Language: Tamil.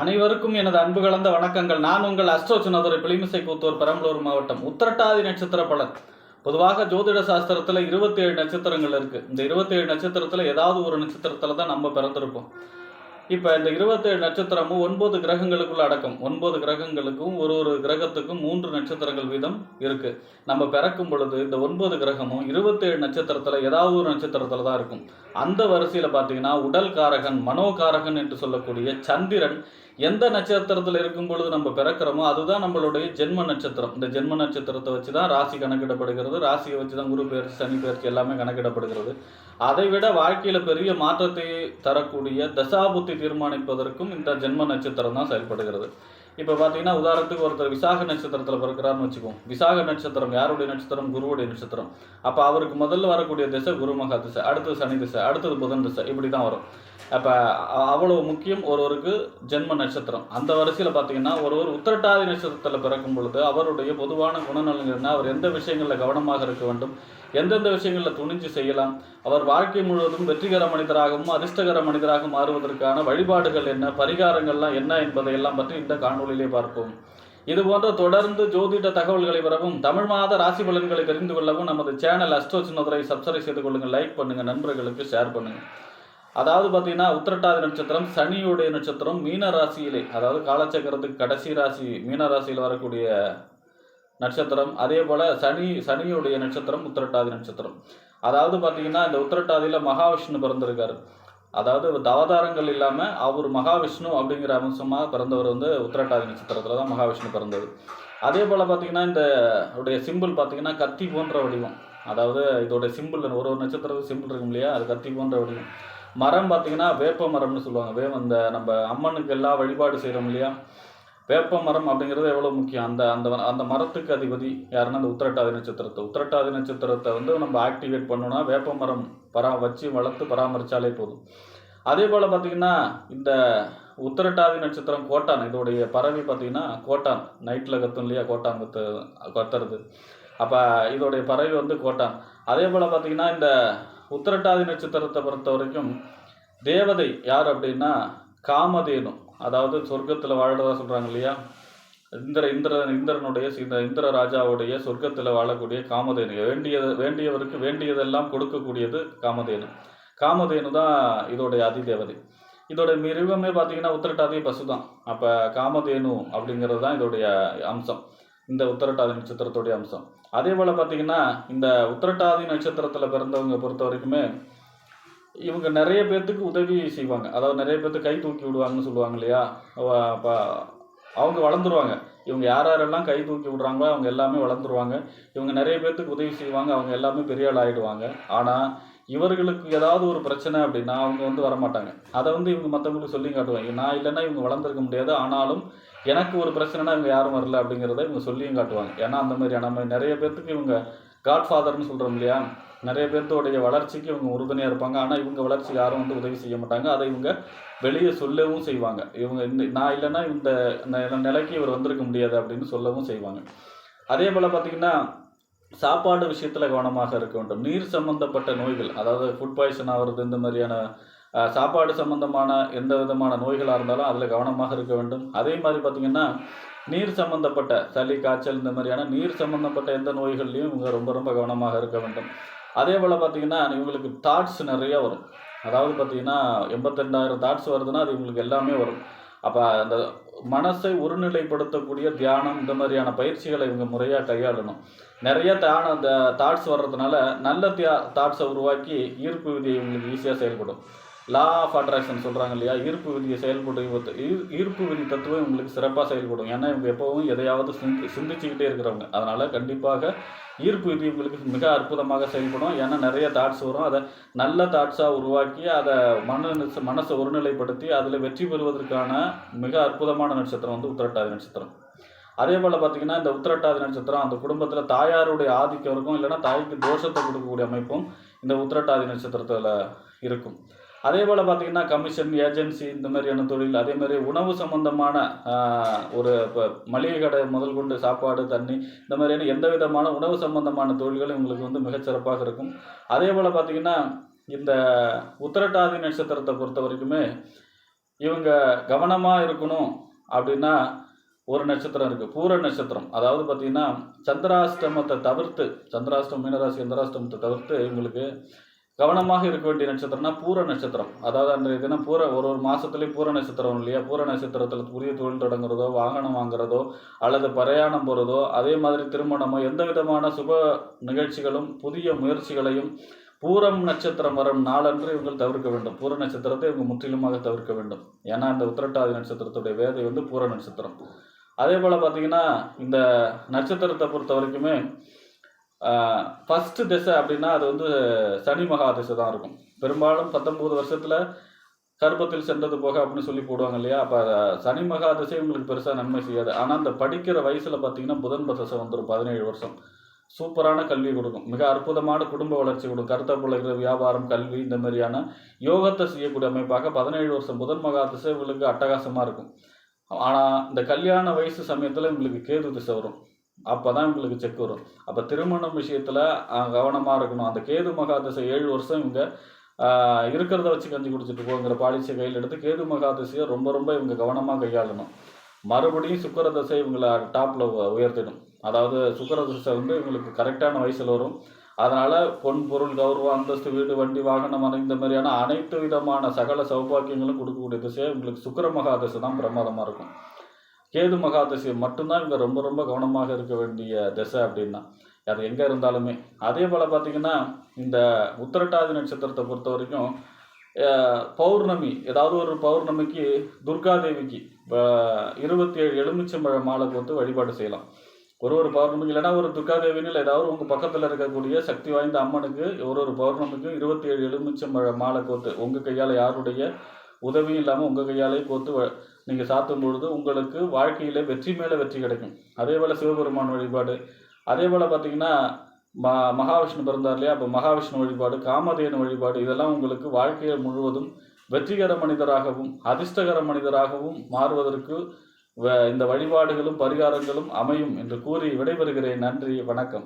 அனைவருக்கும் எனது அன்பு கலந்த வணக்கங்கள். நான் உங்கள் அஸ்ட்ரோ சுனதுரை பிளிமிசை கூத்தூர் பெரம்பலூர் மாவட்டம் உத்திரட்டாதி நட்சத்திர பலன். பொதுவாக ஜோதிட சாஸ்திரத்தில் இருபத்தி ஏழு நட்சத்திரங்கள் இருக்கு. இந்த இருபத்தேழு நட்சத்திரத்தில் ஏதாவது ஒரு நட்சத்திரத்தில் தான் நம்ம பிறந்திருப்போம். இப்போ இந்த 27 நட்சத்திரமும் ஒன்பது கிரகங்களுக்குள்ள அடக்கம். ஒன்பது கிரகங்களுக்கும் ஒரு ஒரு கிரகத்துக்கும் மூன்று நட்சத்திரங்கள் வீதம் இருக்கு. நம்ம பிறக்கும் பொழுது இந்த ஒன்பது கிரகமும் இருபத்தேழு நட்சத்திரத்தில் ஏதாவது ஒரு நட்சத்திரத்தில் தான் இருக்கும். அந்த வரிசையில் பார்த்தீங்கன்னா உடல் காரகன் மனோகாரகன் என்று சொல்லக்கூடிய சந்திரன் எந்த நட்சத்திரத்தில் இருக்கும் பொழுது நம்ம பிறக்கிறோமோ அதுதான் நம்மளுடைய ஜென்ம நட்சத்திரம். இந்த ஜென்ம நட்சத்திரத்தை வச்சு தான் ராசி கணக்கிடப்படுகிறது. ராசியை வச்சு தான் குரு பயிற்சி சனி பயிற்சி எல்லாமே கணக்கிடப்படுகிறது. அதை விட வாழ்க்கையில் பெரிய மாற்றத்தை தரக்கூடிய தசாபுத்தி தீர்மானிப்பதற்கும் இந்த ஜென்ம நட்சத்திரம் தான் செயல்படுகிறது. இப்போ பார்த்தீங்கன்னா உதாரணத்துக்கு ஒருத்தர் விசாக நட்சத்திரத்தில் பிறக்கிறார்னு வச்சுக்கோம் விசாக நட்சத்திரம் யாருடைய நட்சத்திரம்? குருவுடைய நட்சத்திரம். அப்போ அவருக்கு முதல்ல வரக்கூடிய திசை குருமகா திசை அடுத்தது சனி திசை அடுத்தது புதன் திசை இப்படி தான் வரும். அப்போ அவ்வளோ முக்கியம் ஒருவருக்கு ஜென்ம நட்சத்திரம். அந்த வரிசையில் பார்த்தீங்கன்னா ஒருவர் உத்திரட்டாதி நட்சத்திரத்தில் பிறக்கும் பொழுது அவருடைய பொதுவான குணநலன் என்ன? அவர் எந்த விஷயங்களில் கவனமாக இருக்க வேண்டும்? எந்தெந்த விஷயங்களில் துணிஞ்சு செய்யலாம் அவர் வாழ்க்கை முழுவதும் வெற்றிகர மனிதராகவும் அதிர்ஷ்டகர மனிதராக மாறுவதற்கான வழிபாடுகள் என்ன பரிகாரங்கள்லாம் என்ன என்பதையெல்லாம் பற்றி இந்த காணொலியிலே பார்ப்போம். இது போன்ற தொடர்ந்து ஜோதிட தகவல்களை பெறவும் தமிழ் மாத ராசி பலன்களை தெரிந்து கொள்ளவும் நமது சேனல் அஸ்ட்ரோ சின்னதுரை சப்ஸ்கிரைப் செய்து கொள்ளுங்கள் லைக் பண்ணுங்கள் நண்பர்களுக்கு ஷேர் பண்ணுங்கள் அதாவது பார்த்தீங்கன்னா உத்திரட்டாதி நட்சத்திரம் சனியுடைய நட்சத்திரம் மீன ராசியிலே அதாவது காலச்சக்கரத்துக்கு கடைசி ராசி மீன ராசியில் வரக்கூடிய நட்சத்திரம். அதே போல் சனி சனியுடைய நட்சத்திரம் உத்திரட்டாதி நட்சத்திரம். அதாவது பார்த்தீங்கன்னா இந்த உத்திரட்டாதியில் மகாவிஷ்ணு பிறந்திருக்காரு. அதாவது அவதாரங்கள் இல்லாமல் அவர் மகாவிஷ்ணு அப்படிங்கிற அம்சமாக பிறந்தவர் வந்து உத்திரட்டாதி நட்சத்திரத்தில் தான் மகாவிஷ்ணு பிறந்தது. அதே போல் பார்த்தீங்கன்னா இந்த உடைய சிம்பிள் பார்த்தீங்கன்னா கத்தி போன்ற வடிவம். அதாவது இதோட சிம்பிள் ஒரு ஒரு நட்சத்திரத்துக்கு சிம்பிள் இருக்கும் இல்லையா? அது கத்தி போன்ற வடிவம். மரம் பார்த்தீங்கன்னா வேப்ப மரம்னு சொல்லுவாங்க. வே அந்த நம்ம அம்மனுக்கு எல்லாம் வழிபாடு செய்கிறோம் இல்லையா? வேப்ப மரம் அப்படிங்கிறது எவ்வளோ முக்கியம்? அந்த அந்த அந்த மரத்துக்கு அதிபதி யாருன்னா அந்த உத்திரட்டாதி நட்சத்திரத்தை உத்திரட்டாதி நட்சத்திரத்தை வந்து நம்ம ஆக்டிவேட் பண்ணோம்னா வேப்ப மரம் பரா வச்சு வளர்த்து பராமரித்தாலே போதும். அதே போல் பார்த்தீங்கன்னா இந்த உத்திரட்டாதி நட்சத்திரம் கோட்டான் இதோடைய பறவை பார்த்தீங்கன்னா கோட்டான். நைட்டில் கத்தும் இல்லையா கோட்டான் கத்து கத்துறது. அப்போ இதோடைய பறவை வந்து கோட்டான். அதே போல் பார்த்தீங்கன்னா இந்த உத்திரட்டாதி நட்சத்திரத்தை பொறுத்த வரைக்கும் தேவதை யார் அப்படின்னா காமதேனு. அதாவது சொர்க்கத்தில் வாழ்கிறதா சொல்கிறாங்க இல்லையா? இந்திர இந்திர இந்திரனுடைய இந்த இந்திர ராஜாவுடைய சொர்க்கத்தில் வாழக்கூடிய காமதேனு. வேண்டியது வேண்டியவருக்கு வேண்டியதெல்லாம் கொடுக்கக்கூடியது காமதேனு. காமதேனு தான் இதோடைய அதிதேவதை. இதோட மிருகமே பார்த்தீங்கன்னா உத்திரட்டாதி பசு தான் அப்போ காமதேனு அப்படிங்கிறது தான் இதோடைய அம்சம். இந்த உத்திரட்டாதி நட்சத்திரத்துடைய அம்சம். அதே போல் பார்த்தீங்கன்னா இந்த உத்திரட்டாதி நட்சத்திரத்தில் பிறந்தவங்க பொறுத்த வரைக்குமே இவங்க நிறைய பேர்த்துக்கு உதவி செய்வாங்க. அதாவது நிறைய பேர்த்துக்கு கை தூக்கி விடுவாங்கன்னு சொல்லுவாங்க இல்லையா? அப்போ அவங்க வளர்ந்துருவாங்க. இவங்க யார் யாரெல்லாம் கை தூக்கி விடுறாங்களோ அவங்க எல்லாமே வளர்ந்துருவாங்க. இவங்க நிறைய பேர்த்துக்கு உதவி செய்வாங்க. அவங்க எல்லாமே பெரிய ஆள் ஆகிடுவாங்க ஆனால் இவர்களுக்கு ஏதாவது ஒரு பிரச்சனை அப்படின்னா அவங்க வந்து வரமாட்டாங்க. அதை வந்து இவங்க மற்றவங்களுக்கு சொல்லி காட்டுவாங்க. நான் இல்லைன்னா இவங்க வளர்ந்துருக்க முடியாது. ஆனாலும் எனக்கு ஒரு பிரச்சனைனா இவங்க யாரும் வரல அப்படிங்கிறத இவங்க சொல்லியும் காட்டுவாங்க. ஏன்னா அந்த மாதிரி நம்ம நிறைய பேர்த்துக்கு இவங்க காட்ஃபாதர்னு சொல்கிறோம் இல்லையா? நிறைய பேர்த்தோடைய வளர்ச்சிக்கு இவங்க உறுதுணையாக இருப்பாங்க. ஆனால் இவங்க வளர்ச்சி யாரும் வந்து உதவி செய்ய மாட்டாங்க. அதை இவங்க வெளியே சொல்லவும் செய்வாங்க. இவங்க இந்த நான் இல்லைன்னா இந்த நிலைக்கு இவர் வந்திருக்க முடியாது அப்படின்னு சொல்லவும் செய்வாங்க. அதே போல் பார்த்தீங்கன்னா சாப்பாடு விஷயத்தில் கவனமாக இருக்க வேண்டும். நீர் சம்பந்தப்பட்ட நோய்கள் அதாவது ஃபுட் பாய்சன் ஆகிறது இந்த மாதிரியான சாப்பாடு சம்பந்தமான எந்த விதமான நோய்களாக இருந்தாலும் அதில் கவனமாக இருக்க வேண்டும். அதே மாதிரி பார்த்திங்கன்னா நீர் சம்பந்தப்பட்ட சளி காய்ச்சல் இந்த மாதிரியான நீர் சம்பந்தப்பட்ட எந்த நோய்கள்லையும் இவங்க ரொம்ப ரொம்ப கவனமாக இருக்க வேண்டும். அதே போல் பார்த்தீங்கன்னா இவங்களுக்கு தாட்ஸ் நிறைய வரும். அதாவது பார்த்தீங்கன்னா எண்பத்தெண்டாயிரம் தாட்ஸ் வருதுன்னா அது இவங்களுக்கு எல்லாமே வரும். அப்போ அந்த மனசை ஒருநிலைப்படுத்தக்கூடிய தியானம் இந்த மாதிரியான பயிற்சிகளை இவங்க முறையாக கையாளணும். நிறைய தான அந்த தாட்ஸ் வர்றதுனால நல்ல தியா தாட்ஸை உருவாக்கி ஈர்ப்பு விதி இவங்களுக்கு ஈஸியாக செயல்படும். லா ஆஃப் அட்ராக்ஷன் சொல்கிறாங்க இல்லையா? ஈர்ப்பு விதியை செயல்படும் ஈர்- ஈர்ப்பு விதி தத்துவம் இவங்களுக்கு சிறப்பாக செயல்படும். ஏன்னா இவங்க எப்போவும் எதையாவது சிந்தி சிந்திச்சுக்கிட்டே இருக்கிறவங்க. அதனால் கண்டிப்பாக ஈர்ப்பு விதி இவங்களுக்கு மிக அற்புதமாக செயல்படும். ஏன்னா நிறைய தாட்ஸ் வரும். அதை நல்ல தாட்ஸாக உருவாக்கி அதை மன மனசை ஒருநிலைப்படுத்தி அதில் வெற்றி பெறுவதற்கான மிக அற்புதமான நட்சத்திரம் வந்து உத்திரட்டாதி நட்சத்திரம். அதே போல் பார்த்தீங்கன்னா இந்த உத்திரட்டாதி நட்சத்திரம் அந்த குடும்பத்தில் தாயாருடைய ஆதிக்கம் இருக்கும். இல்லைன்னா தாய்க்கு தோஷத்தை கொடுக்கக்கூடிய அமைப்பும் இந்த உத்திரட்டாதி நட்சத்திரத்தில் இருக்கும். அதே போல் பார்த்தீங்கன்னா கமிஷன் ஏஜென்சி இந்த மாதிரியான தொழில் அதே மாதிரி உணவு சம்பந்தமான ஒரு இப்போ மளிகை கடை முதல் கொண்டு சாப்பாடு தண்ணி இந்த மாதிரியான எந்த விதமான உணவு சம்பந்தமான தொழில்களும் இவங்களுக்கு வந்து மிகச்சிறப்பாக இருக்கும். அதே போல் பார்த்தீங்கன்னா இந்த உத்திரட்டாதி நட்சத்திரத்தை பொறுத்த வரைக்குமே இவங்க கவனமாக இருக்கணும் அப்படின்னா ஒரு நட்சத்திரம் இருக்குது பூர நட்சத்திரம். அதாவது பார்த்தீங்கன்னா சந்திராஷ்டமத்தை தவிர்த்து சந்திராஷ்டம் மீனராசி சந்திராஷ்டமத்தை தவிர்த்து இவங்களுக்கு கவனமாக இருக்க வேண்டிய நட்சத்திரம்னா பூர நட்சத்திரம். அதாவது அந்த இதுனா பூர ஒரு ஒரு மாதத்துலேயும் பூர நட்சத்திரம் இல்லையா? பூர நட்சத்திரத்தில் புதிய தொழில் தொடங்குறதோ வாகனம் வாங்குறதோ அல்லது பிரயாணம் போகிறதோ அதே மாதிரி திருமணமோ எந்த விதமான சுப நிகழ்ச்சிகளும் புதிய முயற்சிகளையும் பூரம் நட்சத்திரம் வரும் நாளன்று இவங்க தவிர்க்க வேண்டும். பூர நட்சத்திரத்தை இவங்க முற்றிலுமாக தவிர்க்க வேண்டும். ஏன்னா இந்த உத்திரட்டாதி நட்சத்திரத்துடைய வேதை வந்து பூர நட்சத்திரம். அதே போல் பார்த்தீங்கன்னா இந்த நட்சத்திரத்தை பொறுத்த வரைக்குமே ஃபஸ்ட்டு திசை அப்படின்னா அது வந்து சனி மகா திசை தான் இருக்கும். பெரும்பாலும் பத்தொம்போது வருஷத்தில் கர்ப்பத்தில் சென்றது போக அப்படின்னு சொல்லி போடுவாங்க இல்லையா? அப்போ சனி மகா திசை உங்களுக்கு பெருசாக நன்மை செய்யாது. ஆனால் அந்த படிக்கிற வயசில் பார்த்தீங்கன்னா புதன் திசை வந்துடும் பதினேழு வருஷம். சூப்பரான கல்வி கொடுக்கும். மிக அற்புதமான குடும்ப வளர்ச்சி கொடுக்கும். கருத்தை பிள்ளைகிற வியாபாரம் கல்வி இந்த மாதிரியான யோகத்தை செய்யக்கூடிய அமைப்பாக பதினேழு வருஷம் புதன் மகா திசை அட்டகாசமாக இருக்கும். ஆனால் இந்த கல்யாண வயசு சமயத்தில் இவங்களுக்கு கேது திசை வரும். அப்போ தான் உங்களுக்கு செக் வரும். அப்போ திருமணம் விஷயத்தில் கவனமாக இருக்கணும். அந்த கேது மகாதசை ஏழு வருஷம் இவங்க ஆஹ், இருக்கிறத வச்சு கஞ்சி குடிச்சிட்டு போங்கிற பாலிசியை கையில் எடுத்து கேது மகாதசையை ரொம்ப ரொம்ப இவங்க கவனமாக கையாளணும். மறுபடியும் சுக்கர தசை இவங்களை டாப்பில் உயர்த்திடும். அதாவது சுக்கர தசை வந்து இவங்களுக்கு கரெக்டான வயசில் வரும். அதனால் பொன் பொருள் கௌரவம் அந்தஸ்து வீடு வண்டி வாகனம் மனை இந்த மாதிரியான அனைத்து விதமான சகல சௌபாக்கியங்களும் கொடுக்கக்கூடிய திசையை உங்களுக்கு சுக்கர மகாதசை தான் பிரமாதமாக இருக்கும். கேது மகாதசி மட்டும்தான் இவங்க ரொம்ப ரொம்ப கவனமாக இருக்க வேண்டிய திசை அப்படின்னா. அது எங்கே இருந்தாலுமே. அதே போல் பார்த்தீங்கன்னா இந்த உத்திரட்டாதி நட்சத்திரத்தை பொறுத்த வரைக்கும் பௌர்ணமி ஏதாவது ஒரு பௌர்ணமிக்கு துர்காதேவிக்கு இருபத்தி ஏழு எலுமிச்சம்பழ மாலை கொடுத்து வழிபாடு செய்யலாம். ஒரு ஒரு பௌர்ணமிக்கு இல்லைன்னா ஒரு துர்காதேவினில் இல்லை ஏதாவது உங்கள் பக்கத்தில் இருக்கக்கூடிய சக்தி வாய்ந்த அம்மனுக்கு ஒரு ஒரு பௌர்ணமிக்கும் இருபத்தி ஏழு எலுமிச்சம்பழ மாலை கோத்து உங்கள் கையால் யாருடைய உதவியும் இல்லாமல் உங்கள் கையாலே கோத்து நீங்கள் சாத்தும் பொழுது உங்களுக்கு வாழ்க்கையில் வெற்றி மேலே வெற்றி கிடைக்கும். அதே போல் சிவபெருமான் வழிபாடு. அதே போல் பார்த்தீங்கன்னா ம மகாவிஷ்ணு பிறந்தார் இல்லையா? அப்போ மகாவிஷ்ணு வழிபாடு காமதேனு வழிபாடு இதெல்லாம் உங்களுக்கு வாழ்க்கையில் முழுவதும் வெற்றிகர மனிதராகவும் அதிர்ஷ்டகர மனிதராகவும் மாறுவதற்கு வ- இந்த வழிபாடுகளும் பரிகாரங்களும் அமையும் என்று கூறி விடைபெறுகிறேன். நன்றி வணக்கம்.